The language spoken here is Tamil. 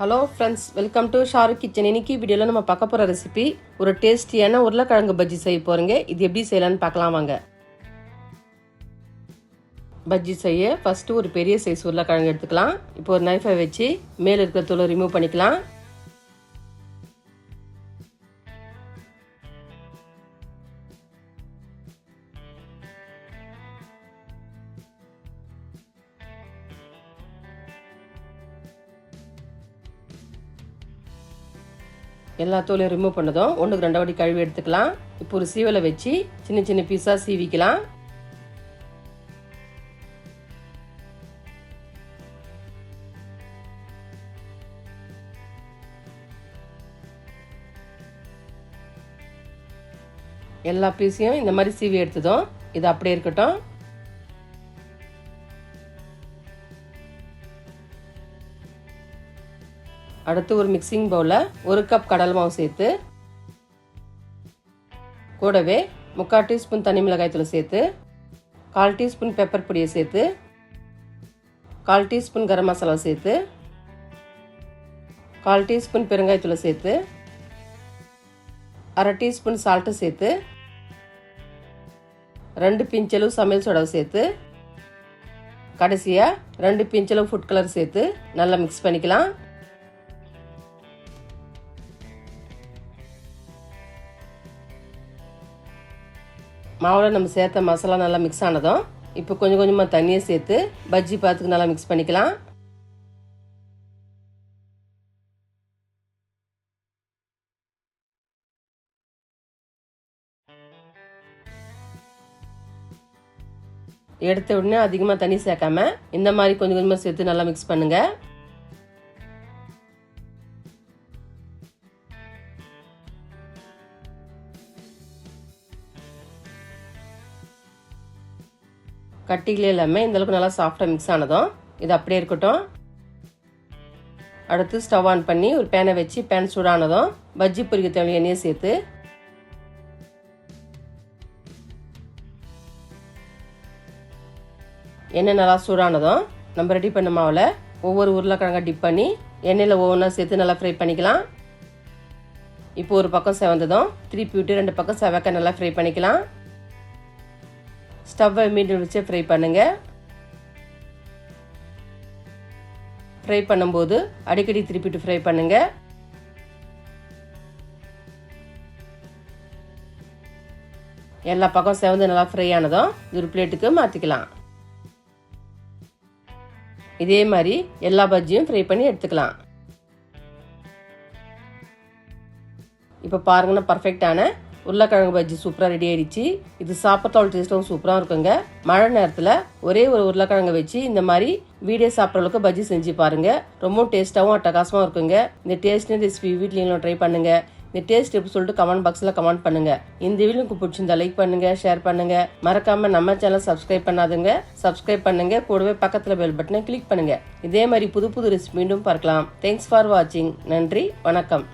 Hello friends welcome to Shahrukh kitchen இன்னைக்கு வீடியோவில் நம்ம பார்க்க போகிற ரெசிபி ஒரு டேஸ்டியான உருளைக்கிழங்கு பஜ்ஜி செய்ய போகிறோங்க இது எப்படி செய்யலாம்னு பார்க்கலாம் வாங்க. பஜ்ஜி செய்ய ஃபஸ்ட்டு ஒரு பெரிய சைஸ் உருளைக்கிழங்கு எடுத்துக்கலாம். இப்போ ஒரு நைஃபை வச்சு மேலே இருக்கிற தூளை ரிமூவ் பண்ணிக்கலாம். எல்லா தோலையும் ரிமூவ் பண்ணதும் ஒன்றுக்கு ரெண்டு வாட்டி கழுவி எடுத்துக்கலாம். இப்போ ஒரு சீவலை வச்சு சின்ன சின்ன பீஸாக சீவிக்கலாம். எல்லா பீஸையும் இந்த மாதிரி சீவி எடுத்ததும் இது அப்படியே இருக்கட்டும். அடுத்து ஒரு மிக்சிங் பவுலில் ஒரு கப் கடலை மாவு சேர்த்து கூடவே முக்கால் டீஸ்பூன் தனி மிளகாய்த்தூள் சேர்த்து கால் டீஸ்பூன் பெப்பர் பொடியை சேர்த்து கால் டீஸ்பூன் கரம் மசாலா சேர்த்து கால் டீஸ்பூன் பெருங்காயத்தூளை சேர்த்து அரை டீஸ்பூன் சால்ட்டு சேர்த்து ரெண்டு பிஞ்சளவு சமையல் சோடாவை சேர்த்து கடைசியாக ரெண்டு பிஞ்சளவு ஃபுட் கலர் சேர்த்து நல்லா மிக்ஸ் பண்ணிக்கலாம். மாவில் நம்ம சேர்த்த மசாலா நல்லா மிக்ஸ் ஆனதும் இப்போ கொஞ்சம் கொஞ்சமாக தண்ணியை சேர்த்து பஜ்ஜி பாத்துக்கு நல்லா மிக்ஸ் பண்ணிக்கலாம். எடுத்த உடனே அதிகமாக தண்ணி சேர்க்காம இந்த மாதிரி கொஞ்சம் கொஞ்சமாக சேர்த்து நல்லா மிக்ஸ் பண்ணுங்க. கட்டிகளே இல்லாமல் இந்தளவுக்கு நல்லா சாஃப்டாக மிக்ஸ் ஆனதும் இது அப்படியே இருக்கட்டும். அடுத்து ஸ்டவ் ஆன் பண்ணி ஒரு பேனை வச்சு பேன் சூடானதும் பஜ்ஜி பொரிக்க தேவையான எண்ணெயை சேர்த்து. எண்ணெய் நல்லா சூடானதும் நம்ம ரெடி பண்ண மாவில் ஒவ்வொரு உருளைக்கிழங்கா டிப் பண்ணி எண்ணெயில் ஒவ்வொன்றா சேர்த்து நல்லா ஃப்ரை பண்ணிக்கலாம். இப்போ ஒரு பக்கம் செவந்ததும் திருப்பி விட்டு ரெண்டு பக்கம் செவக்க நல்லா ஃப்ரை பண்ணிக்கலாம். ஸ்டவ்வை மீடியம் வச்சு ஃப்ரை பண்ணுங்க. ஃப்ரை பண்ணும்போது அடிக்கடி திருப்பிட்டு ஃப்ரை பண்ணுங்க. எல்லா பக்கம் செவந்து நல்லா ஃப்ரை ஆனதும் ஒரு பிளேட்டுக்கு மாற்றிக்கலாம் இதே மாதிரி எல்லா பஜ்ஜியும் ஃப்ரை பண்ணி எடுத்துக்கலாம். இப்போ பாருங்கன்னா பர்ஃபெக்டான உருளைக்கிழங்கு பஜ்ஜி சூப்பராக ரெடி ஆயிடுச்சு. இது சாப்பிட்றோட டேஸ்ட்டும் சூப்பராக இருக்குங்க. மழை நேரத்தில் ஒரே ஒரு உருளைக்கிழங்கு வச்சு இந்த மாதிரி வீடியோ சாப்பிட்ற அளவுக்கு பஜ்ஜி செஞ்சு பாருங்க. ரொம்பவும் டேஸ்ட்டாகவும் அட்டகாசமாக இருக்குங்க. இந்த டேஸ்ட்டு ரெசிபி வீட்லேயும் ட்ரை பண்ணுங்க. இந்த டேஸ்ட் எப்படி சொல்லிட்டு கமெண்ட் பாக்ஸில் கமெண்ட் பண்ணுங்க. இந்த வீடியோ உங்களுக்கு பிடிச்சிருந்தா லைக் பண்ணுங்க ஷேர் பண்ணுங்க. மறக்காம நம்ம சேனல் சப்ஸ்கிரைப் பண்ணாதுங்க. சப்ஸ்கிரைப் பண்ணுங்க. கூடவே பக்கத்தில் பெல் பட்டனை கிளிக் பண்ணுங்க. இதே மாதிரி புது புது ரெசிபி மீண்டும் பார்க்கலாம். தேங்க்ஸ் ஃபார் வாட்சிங் நன்றி வணக்கம்.